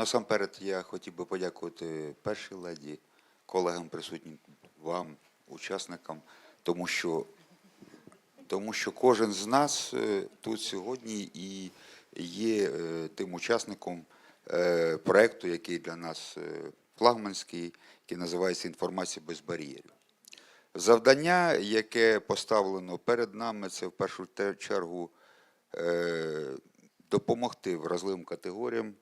Насамперед я хотів би подякувати першій леді, колегам присутнім, вам, учасникам, тому що, тому що кожен з нас е, тут сьогодні і є е, тим учасником е, проекту, який для нас флагманський, який називається Інформація без бар'єрів. Завдання, яке поставлено перед нами, це в першу чергу допомогти вразливим категоріям,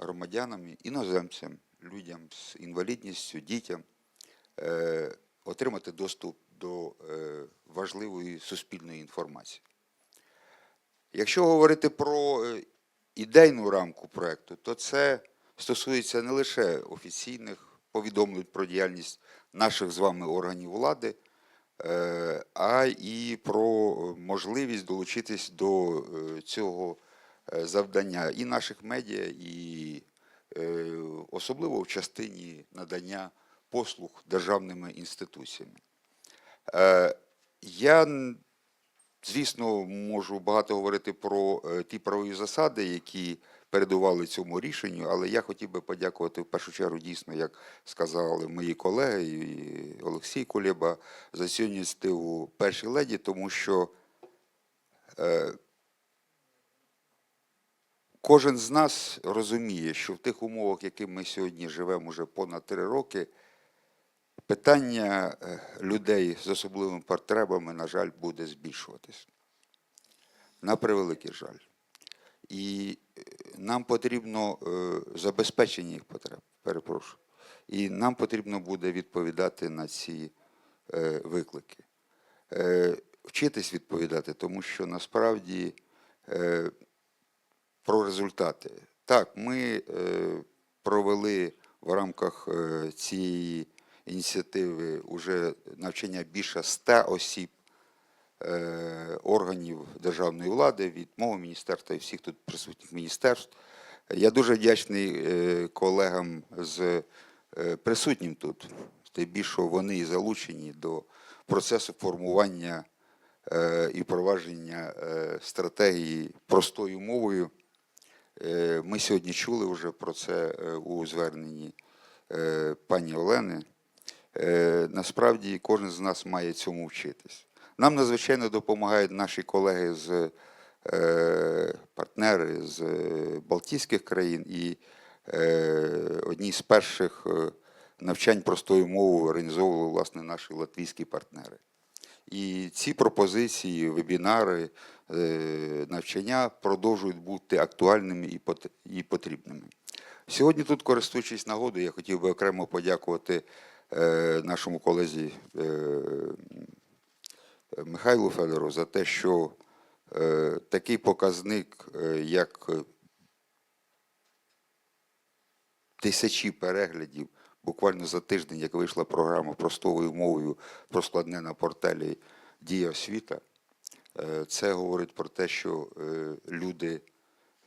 громадянам, іноземцям, людям з інвалідністю, дітям е, отримати доступ до е, важливої суспільної інформації. Якщо говорити про е, ідейну рамку проекту, то це стосується не лише офіційних повідомлень про діяльність наших з вами органів влади, а і про можливість долучитись до цього завдання і наших медіа, і е, особливо в частині надання послуг державними інституціями. Е, Я Звісно, можу багато говорити про е, ті правові засади, які передували цьому рішенню, але я хотів би подякувати в першу чергу дійсно, як сказали мої колеги і Олексій Кулєба, за цю ініціативу першій леді, тому що е, кожен з нас розуміє, що в тих умовах, які ми сьогодні живемо вже понад три роки, питання е, людей з особливими потребами, на жаль, буде збільшуватись. На превеликий жаль. І е, нам потрібно е, забезпечення їх потреб, перепрошую. І нам потрібно буде відповідати на ці виклики. Вчитись відповідати, тому що насправді про результати. Так, ми е, провели в рамках е, цієї ініціативи уже навчання більше ста осіб е, органів державної влади від мого міністерства і всіх тут присутніх міністерств. Я дуже вдячний колегам з присутнім тут, тим більше вони і залучені до процесу формування і впровадження е, стратегії простою мовою. Е, Ми сьогодні чули вже про це е, у зверненні е, пані Олени. Насправді кожен з нас має цьому вчитись. Нам надзвичайно допомагають наші колеги з партнери з Балтійських країн і одні з перших навчань простою мовою організовували власне наші латвійські партнери. І ці пропозиції, вебінари, е, навчання продовжують бути актуальними і потрібними. Сьогодні тут, користуючись нагодою, я хотів би окремо подякувати е, нашому колезі е, Михайлу Федору за те, що такий показник, як тисячі переглядів буквально за тиждень, як вийшла програма простою мовою про складне на порталі Дія освіта, е, це говорить про те, що е, люди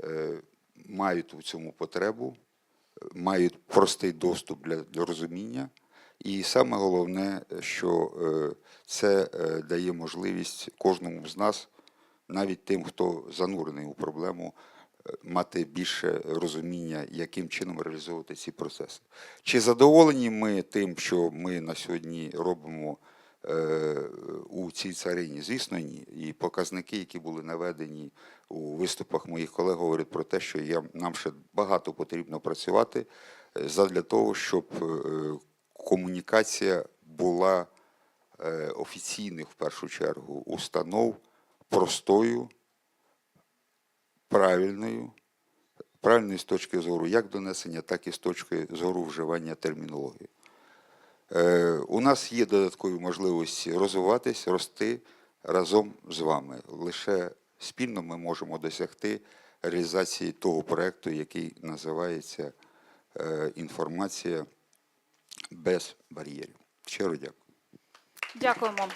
е, мають у цьому потребу, мають простий доступ для, для розуміння. І саме головне, що це дає можливість кожному з нас, навіть тим, хто занурений у проблему, мати більше розуміння, яким чином реалізовувати ці процеси. Чи задоволені ми тим, що ми на сьогодні робимо е, у цій царині? Звісно, ні. І показники, які були наведені у виступах моїх колег, говорять про те, що я, нам ще багато потрібно працювати е, задля того, щоб е, комунікація була офіційних в першу чергу установ простою, правильною, правильною з точки зору як донесення, так і з точки зору вживання термінології. Е, У нас є додаткові можливості розвиватись, рости разом з вами. Лише спільно ми можемо досягти реалізації того проекту, який називається е, інформація без бар'єрів. Щиро дякую. Дякуємо.